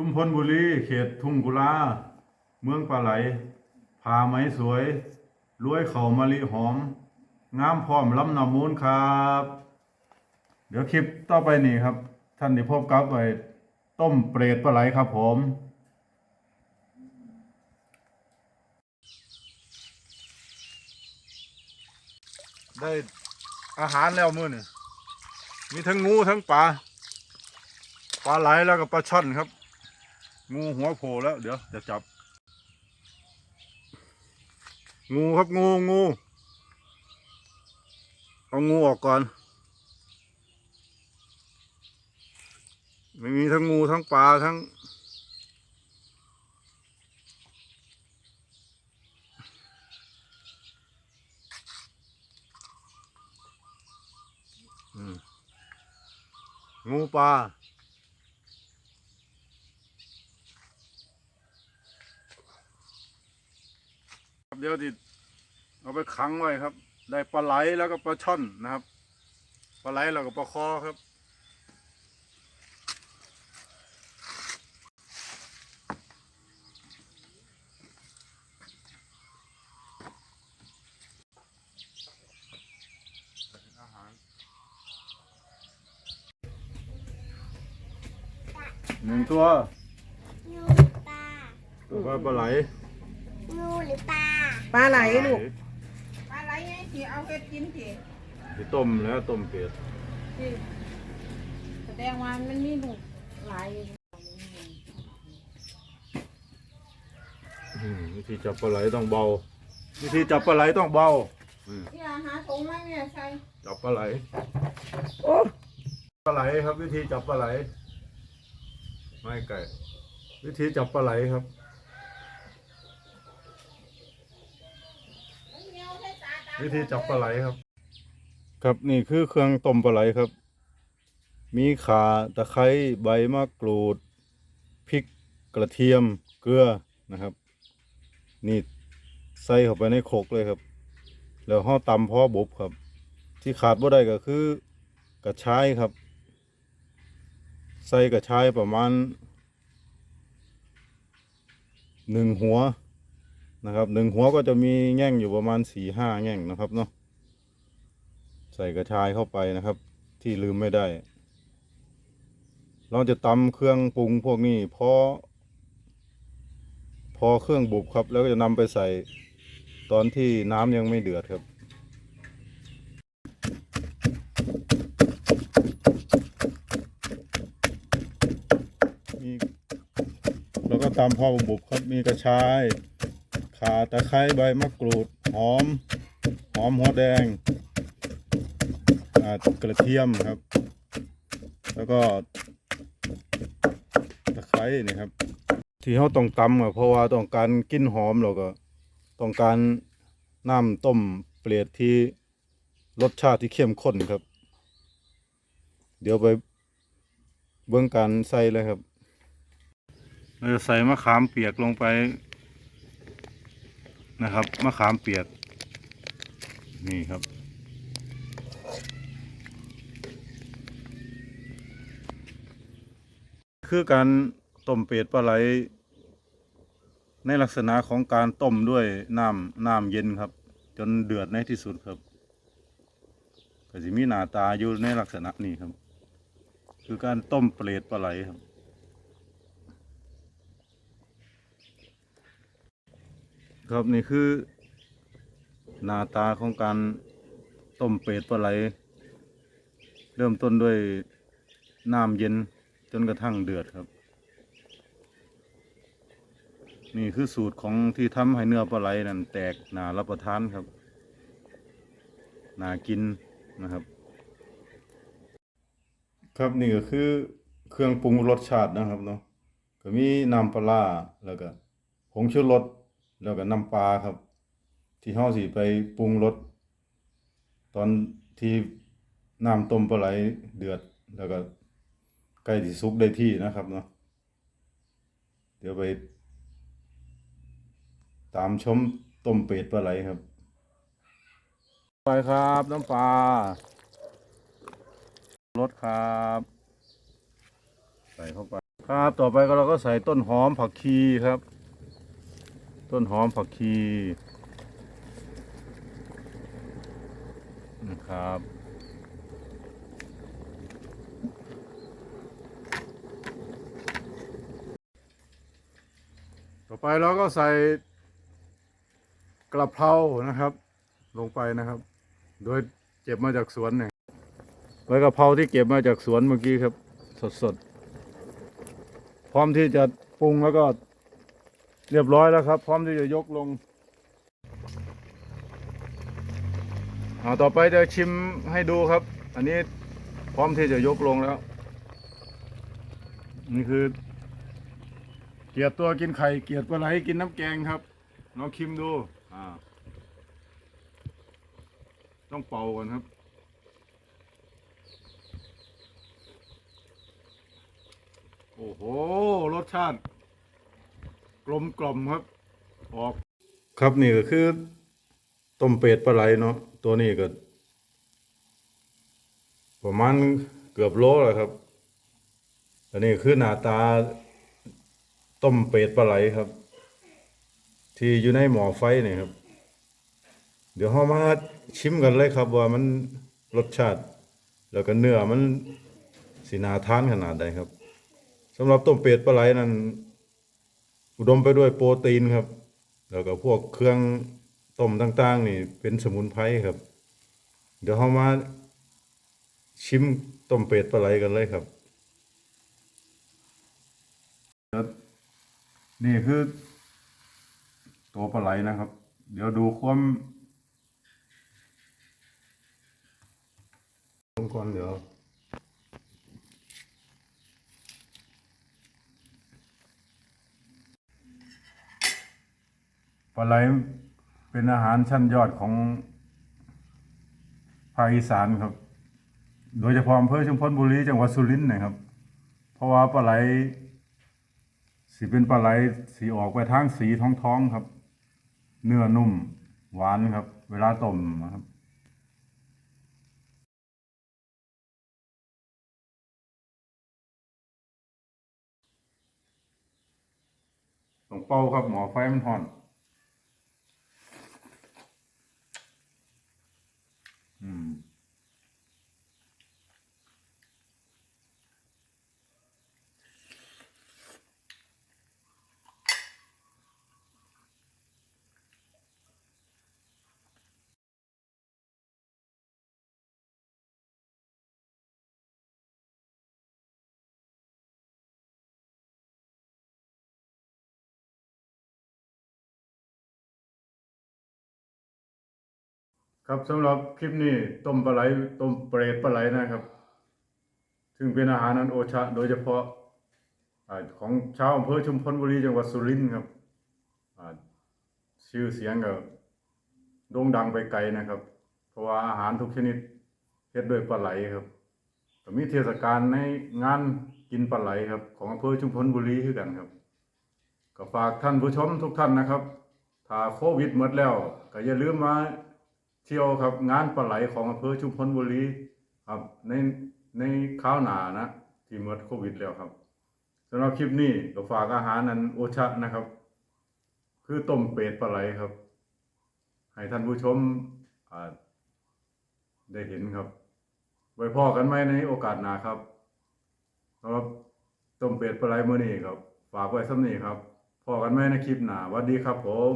ชุมพลบุรี เขตทุ่งกุลา เมืองปลาไหลผาไหมสวยรวยเขามะลิหอม งามพร้อมลำหนำมูลครับ เดี๋ยวคลิปต่อไปนี่ครับ ท่านได้พบกับไอ้ต้มเปรตปลาไหลครับผมได้อาหารแล้วมื้อนี่มีทั้งงูทั้งปลาปลาไหลแล้วก็ปลาช่อนครับ งูหัวโผล่แล้ว เดี๋ยวจะจับ งูครับงูงูเอางูออกก่อน ไม่มีทั้งงูทั้งปลาทั้ง งูปลา ครับ เดี๋ยวติเอาไปขังไว้ครับ ได้ปลาไหลแล้วก็ปลาช่อนนะครับ ปลาไหลแล้วก็ปลาคอครับอาหารหนึ่งตัวงูหรือปลา ตัวปลาไหล งูหรือปลาปลาไหลลูกปลาไหลไงที่เอาเห็ดกินสิที่ต้มแล้วต้มเป็ดที่แสดงว่ามันมีลูกหลายอืมวิธีจับปลาไหลต้องเบา วิธีจับปลาไหลต้องเบาอืมที่อาหารถุงไว้เนี่ยใส่จับปลาไหลโอ้ปลาไหลครับ วิธีจับปลาไหล ไม่ไก่ วิธีจับปลาไหลครับ วิธีจับปลาไหลครับ ครับนี่คือเครื่องต้มปลาไหลครับ มีข่าตะไคร้ใบมะกรูดพริกกระเทียมเกลือนะครับ นี่ใส่เข้าไปในโคกเลยครับ แล้วห่อตำพอบุบครับ ที่ขาดบ่ได้ก็คือกระชายครับ ใส่กระชายประมาณหนึ่งหัว นะครับหนึ่งหัวก็จะมีแง่งอยู่ประมาณสี่ห้าแง่งนะครับเนาะใส่กระชายเข้าไปนะครับ ที่ลืมไม่ได้ เราจะตำเครื่องปรุงพวกนี้พอพอเครื่องบุบครับ แล้วก็จะนำไปใส่ตอนที่น้ำยังไม่เดือดครับมีแล้วก็ตามพอบุบครับมีกระชาย ข่าตะไคร้ใบมะกรูด หอม หอมหัวแดงกระเทียมครับ แล้วก็ตะไคร้นี่ครับ ที่เขาต้องตำอะเพราะว่าต้องการกินหอมแล้วก็ต้องการน้ำต้มเปลียดที่รสชาติที่เข้มข้นครับ เดี๋ยวไปเบื้องการใส่เลยครับเราจะใส่มะขามเปียกลงไป นะครับมะขามเปียก นี่ครับ คือการต้มเป็ดปลาไหล ในลักษณะของการต้มด้วยน้ำน้ำเย็นครับ จนเดือดในที่สุดครับก็จะมีหน้าตาอยู่ในลักษณะนี้ครับ คือการต้มเปรตปลาไหลครับ ครับนี่คือ หน้าตาของการต้มเป็ดปลาไหล เริ่มต้นด้วยน้ำเย็นจนกระทั่งเดือดครับ นี่คือสูตรของที่ทำให้เนื้อปลาไหลนั่นแตกหนารับประทานครับหนากินนะครับ ครับนี่ก็คือเครื่องปรุงรสชาตินะครับเนาะก็มีน้ำปลาแล้วก็ผงชูรส แล้วก็น้ำปลาครับ ที่เฮาสิไปปรุงรสตอนที่น้ำต้มปลาไหลเดือด แล้วก็ใกล้สิสุกได้ที่นะครับเนาะเดี๋ยวไป ตามชมต้มเป็ดปลาไหลครับไปครับน้ำปลารสครับ ใส่เข้าไปครับ ต่อไปก็เราก็ใส่ต้นหอมผักชีครับ ต้นหอมผักชีนะครับต่อไปเราก็ใส่กระเพรานะครับ ลงไปนะครับ โดยเก็บมาจากสวนเนี่ยใบกระเพราที่เก็บมาจากสวนเมื่อกี้ครับ สดๆ พร้อมที่จะปรุงแล้วก็ เรียบร้อยแล้วครับ พร้อมที่จะยกลงอ่าต่อไปจะชิมให้ดูครับ อันนี้พร้อมที่จะยกลงแล้ว นี่คือ เกียดตัวกินไข่ เกียดปลาไหลกินน้ำแกงครับลองชิมดูอ่าต้องเป่าก่อนครับ โอ้โห รสชาติ กลมกล่อมครับ ออก ครับนี่ก็คือต้มเป็ดปลาไหลเนาะตัวนี้ก็ ประมาณเกือบโลแล้วครับ อันนี้คือหน้าตาต้มเป็ดปลาไหลครับ ที่อยู่ในหม้อไฟนี่ครับ เดี๋ยวเรามาชิมกันเลยครับว่ามันรสชาติ แล้วก็เนื้อมันสีนาทานขนาดใดครับสำหรับต้มเป็ดปลาไหลนั้น อุดมไปด้วยโปรตีนครับ แล้วก็พวกเครื่องต้มต่างๆ นี่เป็นสมุนไพรครับ เดี๋ยวเรามาชิมต้มเป็ดปลาไหลกันเลยครับ นี่คือตัวปลาไหลนะครับ เดี๋ยวดูความก่อนเดี๋ยว ปลาไหลเป็นอาหารชั้นยอดของภาคอีสานครับ โดยเฉพาะอำเภอชุมพลบุรีจังหวัดสุรินทร์นะครับ เพราะว่าปลาไหลสีเป็นปลาไหลสีออกไปทางสีท้องท้องๆครับ เนื้อนุ่มหวานครับ เวลาต้มครับต้องเป่าครับหมอไฟมันห่อน ครับสำหรับคลิปนี้ต้มปลาไหลต้มเปรตปลาไหลนะครับ ซึ่งเป็นอาหารอันโอชะ โดยเฉพาะของชาวอำเภอชุมพลบุรีจังหวัดสุรินทร์ครับชื่อเสียงก็โด่งดังไปไกลนะครับ เพราะว่าอาหารทุกชนิดเฮ็ดด้วยปลาไหลครับมีเทศกาลในงานกินปลาไหลครับ ของอำเภอชุมพลบุรีคือกันครับ ก็ฝากท่านผู้ชมทุกท่านนะครับ ถ้าโควิดหมดแล้ว ก็อย่าลืมมา เที่ยวครับงานปลาไหลของอำเภอชุมพลบุรีครับในในข้าวหนานะ ที่หมดโควิดแล้วครับสำหรับคลิปนี้ก็ฝากอาหารนั้นโอชะนะครับ คือต้มเป็ดปลาไหลครับ ให้ท่านผู้ชมได้เห็นครับไว้พอกันไหมในโอกาสหน้าครับสำหรับต้มเป็ดปลาไหลเมื้อนี้ครับ ฝากไว้สำนี้ครับพอกันไหมในคลิปหน้าหวัสดีครับผม